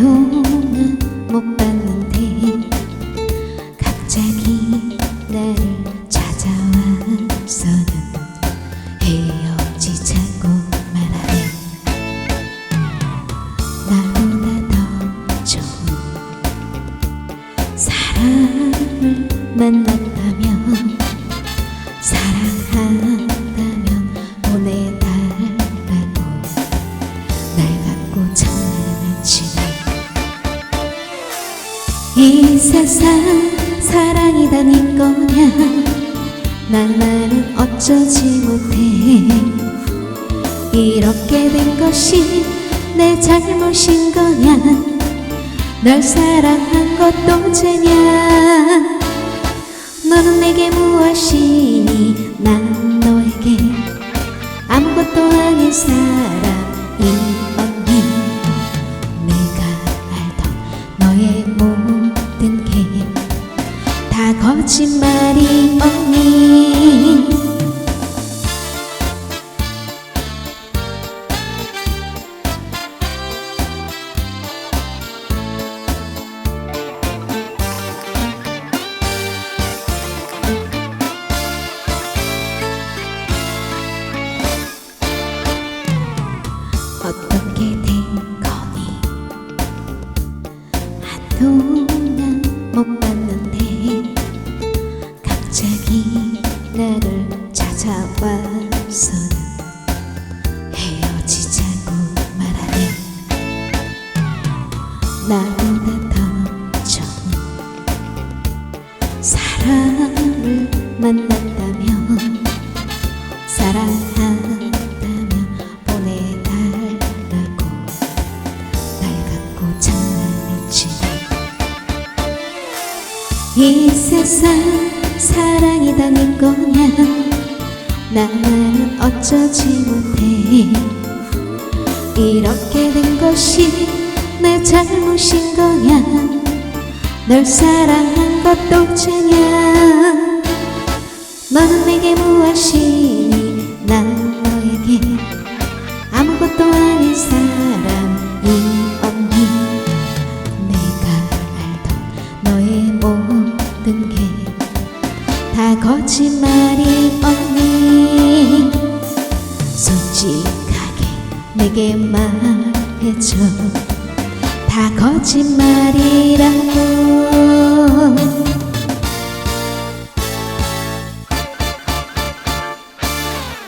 용납 못 받는데 갑자기 나를 찾아와서는 헤어지자고 말하네. 나보다 더 좋은 사랑을 만났다면 사랑한 이 세상 사랑이다니 거냐? 나만은 어쩌지 못해. 이렇게 된 것이 내 잘못인 거냐? 널 사랑한 것도 죄냐? 너는 내게 무엇이니? 난 너에게 아무것도 아닌 사람 거짓말이 언니? 어떻게 된 거니? 한동안 못봤 와서는 헤어지자고 말하네. 나보다 더 좋은 사람을 만났다면 사랑한다면 보내달라고 날 갖고 장난을 치네. 이 세상 사랑이다는 거냐 나만은 어쩌지 못해. 이렇게 된 것이 내 잘못인 거냐 널 사랑한 것도 죄냐 너는 내게 무엇 다 거짓말이 언니? 솔직하게 내게 말해줘. 다 거짓말이라고